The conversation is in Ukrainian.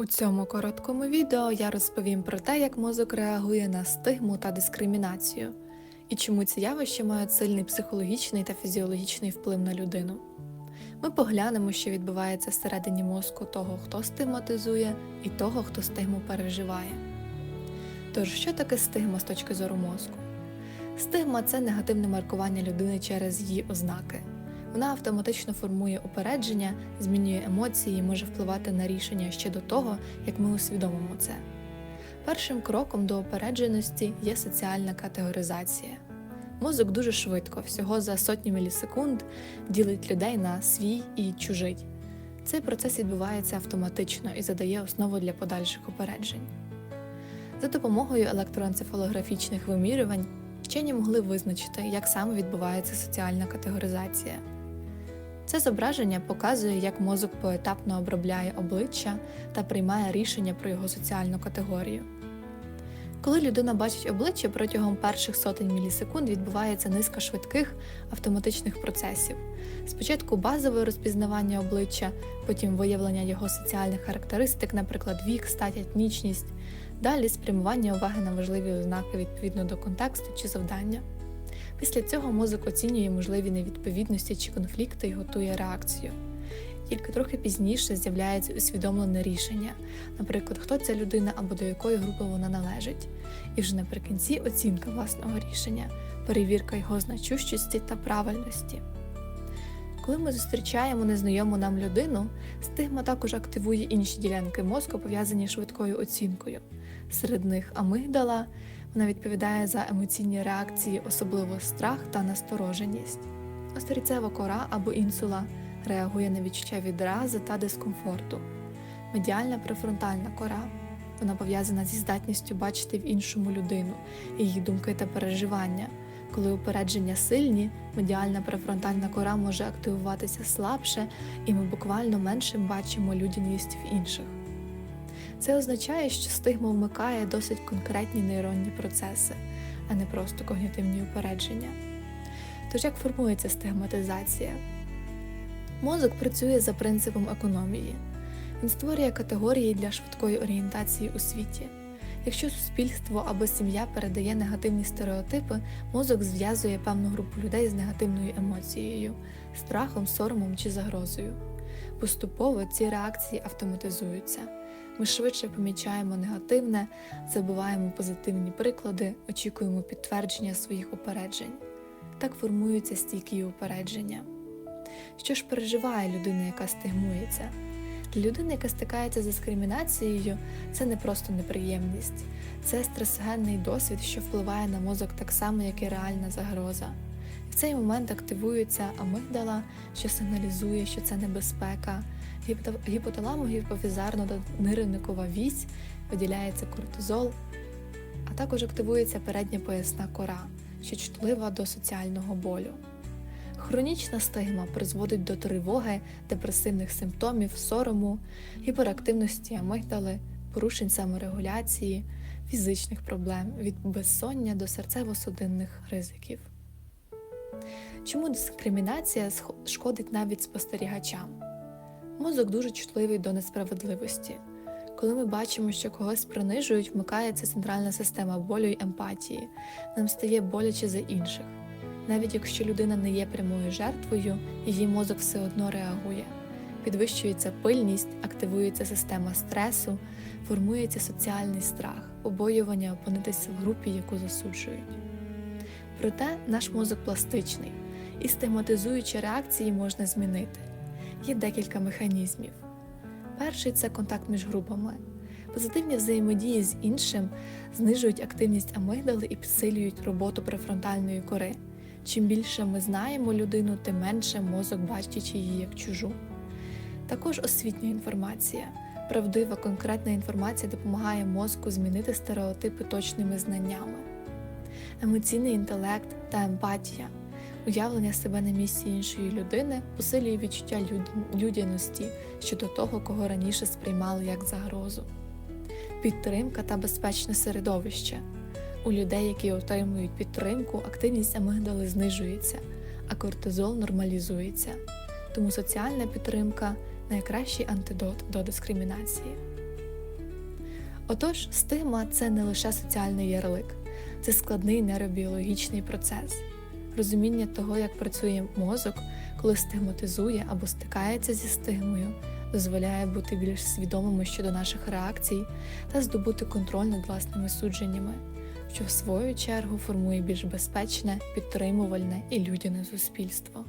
У цьому короткому відео я розповім про те, як мозок реагує на стигму та дискримінацію, і чому ці явища мають сильний психологічний та фізіологічний вплив на людину. Ми поглянемо, що відбувається всередині мозку того, хто стигматизує, і того, хто стигму переживає. Тож, що таке стигма з точки зору мозку? Стигма це негативне маркування людини через її ознаки. Вона автоматично формує упередження, змінює емоції і може впливати на рішення ще до того, як ми усвідомимо це. Першим кроком до упередженості є соціальна категоризація. Мозок дуже швидко, всього за сотні мілісекунд, ділить людей на свій і чужий. Цей процес відбувається автоматично і задає основу для подальших упереджень. За допомогою електроенцефалографічних вимірювань вчені могли визначити, як саме відбувається соціальна категоризація. Це зображення показує, як мозок поетапно обробляє обличчя та приймає рішення про його соціальну категорію. Коли людина бачить обличчя протягом перших сотень мілісекунд відбувається низка швидких автоматичних процесів. Спочатку базове розпізнавання обличчя, потім виявлення його соціальних характеристик, наприклад, вік, стать, етнічність, далі спрямування уваги на важливі ознаки відповідно до контексту чи завдання. Після цього мозок оцінює можливі невідповідності чи конфлікти і готує реакцію. Тільки трохи пізніше з'являється усвідомлене рішення, наприклад, хто ця людина або до якої групи вона належить, і вже наприкінці оцінка власного рішення, перевірка його значущості та правильності. Коли ми зустрічаємо незнайому нам людину, стигма також активує інші ділянки мозку, пов'язані швидкою оцінкою. Серед них амигдала, вона відповідає за емоційні реакції, особливо страх та настороженість. Острицева кора або інсула реагує на відчуття відрази та дискомфорту. Медіальна префронтальна кора вона пов'язана зі здатністю бачити в іншому людину, її думки та переживання. Коли упередження сильні, медіальна префронтальна кора може активуватися слабше, і ми буквально менше бачимо людяність в інших. Це означає, що стигма вмикає досить конкретні нейронні процеси, а не просто когнітивні упередження. Тож як формується стигматизація? Мозок працює за принципом економії. Він створює категорії для швидкої орієнтації у світі. Якщо суспільство або сім'я передає негативні стереотипи, мозок зв'язує певну групу людей з негативною емоцією, страхом, соромом чи загрозою. Поступово ці реакції автоматизуються. Ми швидше помічаємо негативне, забуваємо позитивні приклади, очікуємо підтвердження своїх упереджень. Так формуються стійкі упередження. Що ж переживає людина, яка стигмується? Для людини, яка стикається з дискримінацією, це не просто неприємність, це стресогенний досвід, що впливає на мозок так само, як і реальна загроза. В цей момент активується амигдала, що сигналізує, що це небезпека. Гіпоталамо-гіпофізарно-ниринникова вісь виділяється кортизол, а також активується передня поясна кора, що чутлива до соціального болю. Хронічна стигма призводить до тривоги, депресивних симптомів, сорому, гіперактивності амигдали, порушень саморегуляції, фізичних проблем від безсоння до серцево-судинних ризиків. Чому дискримінація шкодить навіть спостерігачам? Мозок дуже чутливий до несправедливості. Коли ми бачимо, що когось принижують, вмикається центральна система болю й емпатії, нам стає боляче за інших. Навіть якщо людина не є прямою жертвою, її мозок все одно реагує. Підвищується пильність, активується система стресу, формується соціальний страх, побоювання опинитися в групі, яку засуджують. Проте наш мозок пластичний і стигматизуючі реакції можна змінити. Є декілька механізмів. Перший це контакт між групами. Позитивні взаємодії з іншим знижують активність амигдали і підсилюють роботу префронтальної кори. Чим більше ми знаємо людину, тим менше мозок бачить її як чужу. Також освітня інформація. Правдива, конкретна інформація допомагає мозку змінити стереотипи точними знаннями. Емоційний інтелект та емпатія. Уявлення себе на місці іншої людини посилює відчуття люд... людяності щодо того, кого раніше сприймали як загрозу. Підтримка та безпечне середовище. У людей, які отримують підтримку, активність амигдали знижується, а кортизол нормалізується. Тому соціальна підтримка найкращий антидот до дискримінації. Отож, стигма це не лише соціальний ярлик, це складний нейробіологічний процес. Розуміння того, як працює мозок, коли стигматизує або стикається зі стигмою, дозволяє бути більш свідомими щодо наших реакцій та здобути контроль над власними судженнями, що в свою чергу формує більш безпечне, підтримувальне і людяне суспільство.